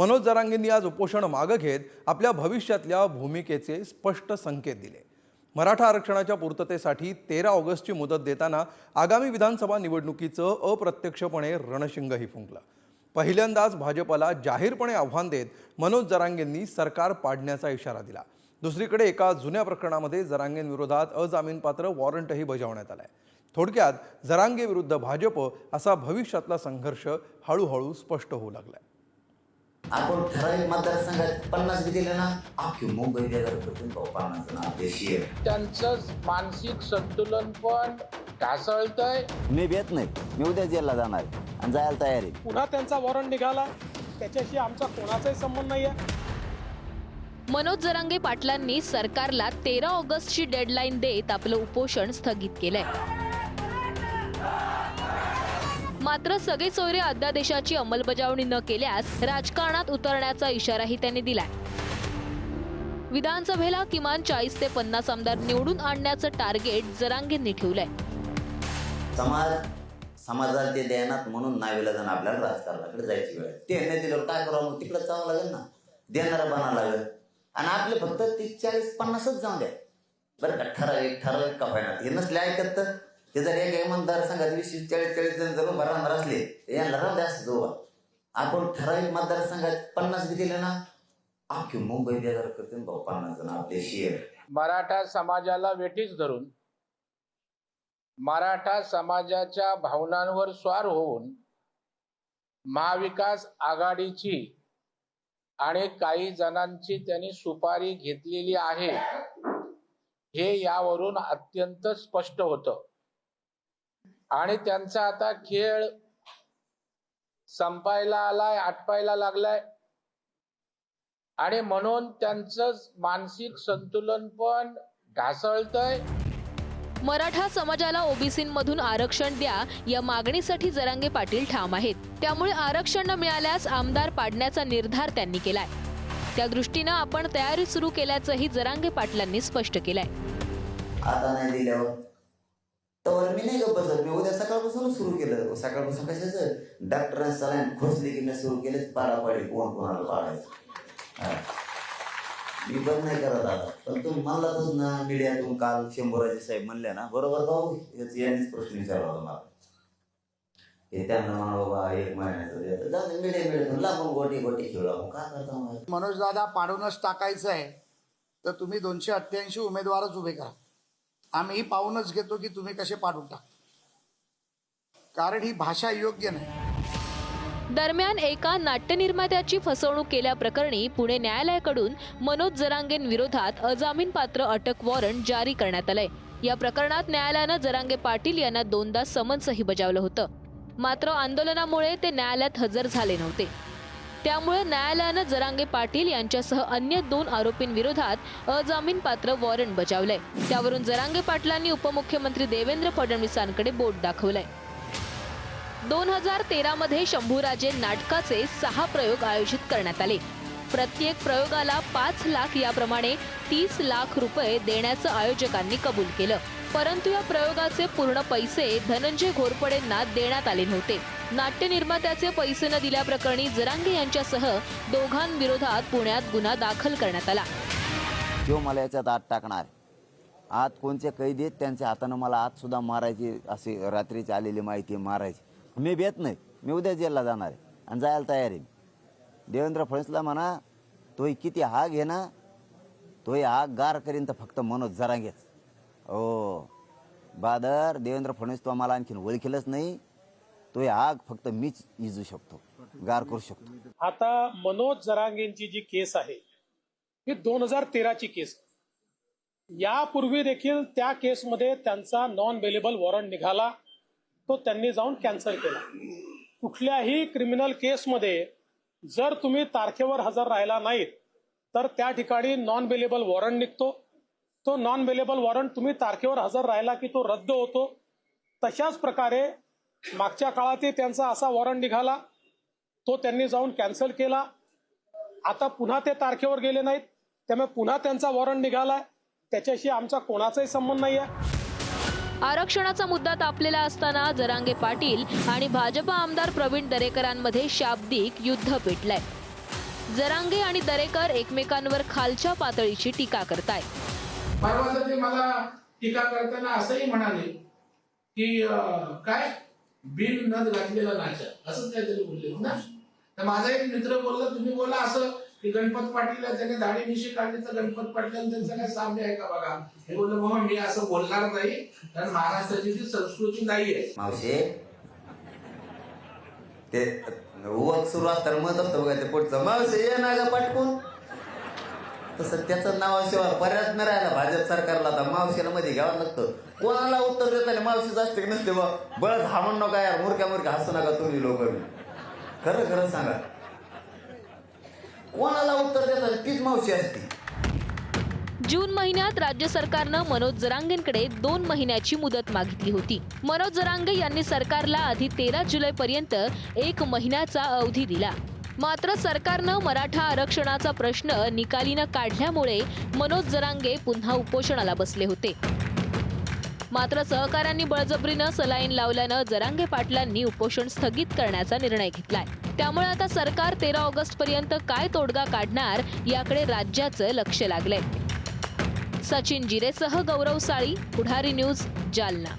मनोज जरांगेंनी आज उपोषण मागं घेत आपल्या भविष्यातल्या भूमिकेचे स्पष्ट संकेत दिले. मराठा आरक्षणाच्या पूर्ततेसाठी तेरा ऑगस्टची मुदत देताना आगामी विधानसभा निवडणुकीचं अप्रत्यक्षपणे रणशिंगही फुंकलं. पहिल्यांदाच भाजपला जाहीरपणे आव्हान देत मनोज जरांगेंनी सरकार पाडण्याचा इशारा दिला. दुसरीकडे एका जुन्या प्रकरणामध्ये जरांगेंविरोधात अजामीनपात्र वॉरंटही बजावण्यात आलाय. थोडक्यात जरांगे विरुद्ध भाजप असा भविष्यातला संघर्ष हळूहळू स्पष्ट होऊ लागलाय. आपण ठराविक मतदारसंघात पन्नास बी दिले ना अख्खी मुंबई बेजार भाऊ पन्नास त्यांचं मानसिक संतुलन पण ढासळतंय. मी भेट नाही. मी उद्या जेलला जाणार आहे आणि जायला तयार आहे. पुन्हा त्यांचा वॉरंट निघाला. त्याच्याशी आमचा कोणाचाही संबंध नाही आहे मनोज जरांगे पाटलांनी सरकारला तेरा ऑगस्टची डेडलाईन देत आपलं उपोषण स्थगित केलंय. मात्र सगळे सोयरे अध्यादेशाची अंमलबजावणी न केल्यास राजकारणात उतरण्याचा इशाराही त्यांनी दिलाय. विधानसभेला किमान चाळीस ते पन्नास आमदार निवडून आणण्याचं टार्गेट जरांगींनी ठेवलंय. समाज समाजाला ते देणार म्हणून नावेला जाणं आपल्याला राजकारणाकडे जायची वेळ ते नाही दिलं काय करावं मग? तिकडे जावं लागेल ना. देणारा बनावं लागेल. आणि आपले फक्त तीस चाळीस पन्नासच जाऊ द्या. बरं का? ठराविक ठराविक का होईना हे नसले ऐकत तर? ते जर एक मतदार संघात वीस चाळीस चाळीस जण जर उभा राहणार असले तर यांना राहू द्या असं उभा आपण ठराविक मतदारसंघात पन्नास बी दिले ना अख्खी मुंबई बेजार करते भाऊ पन्नास जण आपले शेअर मराठा समाजाला वेठीच धरून मराठा समाजाच्या भावनांवर स्वार होऊन महाविकास आघाडीची आणि काही जणांची त्यांनी सुपारी घेतलेली आहे हे यावरून अत्यंत स्पष्ट होतं. आणि त्यांचा आता खेळ संपायला आलाय आटपायला लागलाय. आणि म्हणून त्यांचं मानसिक संतुलन पण ढासळतंय. मराठा समाजाला ओबीसीमधून आरक्षण द्या या मागणीसाठी जरांगे पाटील ठाम आहेत. त्यामुळे आरक्षण न मिळाल्यास आमदार पाडण्याचा निर्धार त्यांनी केलाय. त्या दृष्टीनं आपण तयारी सुरू केल्याचंही जरांगे पाटलांनी स्पष्ट केलंय. आता नाही दिल्यावर. तर मी नाही गप्प बसत. मी उद्या सकाळपासूनच सुरू केलं. सकाळपासून कशाचं डॉक्टरांनी सलाईन खोचली की सुरू सुरू केले पाडापाडी कोण कोणाला पाडायचं मी बंद नाही करत आता. पण तुम्ही म्हणलातच ना मीडियातून काल शंभराजे साहेब म्हणले ना बरोबर भाऊ हो? यांनीच प्रश्न विचारला होता मला. हे त्यांना म्हणा बाबा एक महिन्याचं जाऊ मीडिया मीडियातून लागून गोटी गोटी खेळू आपण. करता मनोज दादा पाडूनच टाकायचं आहे. तर तुम्ही दोनशे अठ्ठ्याऐंशी उमेदवारच उभे करा. आम्ही पाहूनच घेतो की तुम्ही कसे पाडून टाकता. कारण ही भाषा योग्य नाही. दरम्यान एका नाट्यनिर्मात्याची फसवणूक केल्याप्रकरणी पुणे न्यायालयाकडून मनोज जरांगेंविरोधात अजामीनपात्र अटक वॉरंट जारी करण्यात आलंय. या प्रकरणात न्यायालयानं जरांगे पाटील यांना दोनदा समन्सही बजावलं होतं. मात्र आंदोलनामुळे ते न्यायालयात हजर झाले नव्हते. त्यामुळे न्यायालयानं जरांगे पाटील यांच्यासह अन्य दोन आरोपींविरोधात अजामीनपात्र वॉरंट बजावलंय. त्यावरून जरांगे पाटलांनी उपमुख्यमंत्री देवेंद्र फडणवीसांकडे बोट दाखवलंय. दोन हजार तेरामध्ये शंभूराजे नाटकाचे सहा प्रयोग आयोजित करण्यात आले. प्रत्येक प्रयोगाला पाच लाख याप्रमाणे तीस लाख रुपये देण्याचं आयोजकांनी कबूल केलं. परंतु या प्रयोगाचे पूर्ण पैसे धनंजय घोरपडेंना देण्यात आले नव्हते. नाट्य निर्मात्याचे पैसे न दिल्याप्रकरणी जरांगे यांच्यासह दोघांविरोधात पुण्यात गुन्हा दाखल करण्यात आला. जो मला याच्यात आत टाकणार आत कोणते कैदी आहेत त्यांच्या हातानं मला आत सुद्धा मारायची अशी रात्रीची आलेली माहिती मारायची. मी भेट नाही. मी उद्या जेलला जाणार आहे आणि जायला तयार आहे देवेंद्र फडणवीसला म्हणा तोही किती हाग आहे ना तोही हाग गार करीन तर फक्त मनोज जरांगेच. हो. बादर देवेंद्र फडणवीस तो आम्हाला आणखीन ओळखीलच नाही. तो आग फक्त मीच इजू शकतो गार करू शकतो. आता मनोज जरांगेंची जी केस आहे ही दोन हजार तेराची केस. यापूर्वी देखील त्या केसमध्ये त्यांचा नॉन बेलेबल वॉरंट निघाला तो त्यांनी जाऊन कॅन्सल केला. कुठल्याही क्रिमिनल केसमध्ये जर तुम्ही तारखेवर हजर राहिला नाहीत तर त्या ठिकाणी नॉन बेलेबल वॉरंट निघतो. तो नॉन वेलेबल वॉरंट तुम्ही तारखेवर हजर राहिला की तो रद्द होतो. तशाच प्रकारे मागच्या काळातही त्यांचा असा वॉरंट निघाला. तो त्यांनी जाऊन कॅन्सल केला. आता पुन्हा ते तारखेवर गेले नाहीत. त्यामुळे पुन्हा त्यांचा वॉरंट निघालाय त्याच्याशी आमचा कोणाचाही संबंध नाही आहे आरक्षणाचा मुद्दा तापलेला असताना जरांगे पाटील आणि भाजपा आमदार प्रवीण दरेकरांमध्ये शाब्दिक युद्ध पेटलंय. जरांगे आणि दरेकर एकमेकांवर खालच्या पातळीची टीका करतायत. परवा ते मला टीका करताना असंही म्हणाले की काय? बिन न घातलेला नाचा. असंच काहीतरी बोलले ना? तर माझा एक मित्र बोलला तुम्ही बोला असं की गणपत पाटील त्याने दाढी मिशी काढली तर गणपत पाटील त्यांचं काय साम्य आहे का बघा? हे बोललं मग मी असं बोलणार नाही कारण महाराष्ट्राची ती संस्कृती नाहीये. मावशे ते उवक सुरुवात तर मत असतं बघा ते पुढचं मावशे ये ना ग पटकून. तसं त्याचं नावाशिवाय पर्याय नाही राहिला भाजप सरकारला आता मावशीला मध्ये घ्यावं लागतं. कोणाला उत्तर देताना मावशीच असते की नसते बा. बळच हा म्हणू नका यार मुरक्या मुरक्या हसू नका तुम्ही लोक. खरं खरं सांगा. कोणाला उत्तर देताना तीच मावशी असते. जून महिन्यात राज्य सरकारनं मनोज जरांगेंकडे दोन महिन्याची मुदत मागितली होती. मनोज जरांगे यांनी सरकारला आधी तेरा जुलैपर्यंत एक महिन्याचा अवधी दिला. मात्र सरकारनं मराठा आरक्षणाचा प्रश्न निकालीनं काढल्यामुळे मनोज जरांगे पुन्हा उपोषणाला बसले होते. मात्र सहकाऱ्यांनी बळजबरीनं सलाईन लावल्यानं जरांगे पाटलांनी उपोषण स्थगित करण्याचा निर्णय घेतलाय. त्यामुळे आता सरकार तेरा ऑगस्ट पर्यंत काय तोडगा काढणार याकडे राज्याचं लक्ष लागलंय. सचिन जिरेसह गौरव साळी पुढारी न्यूज जालना.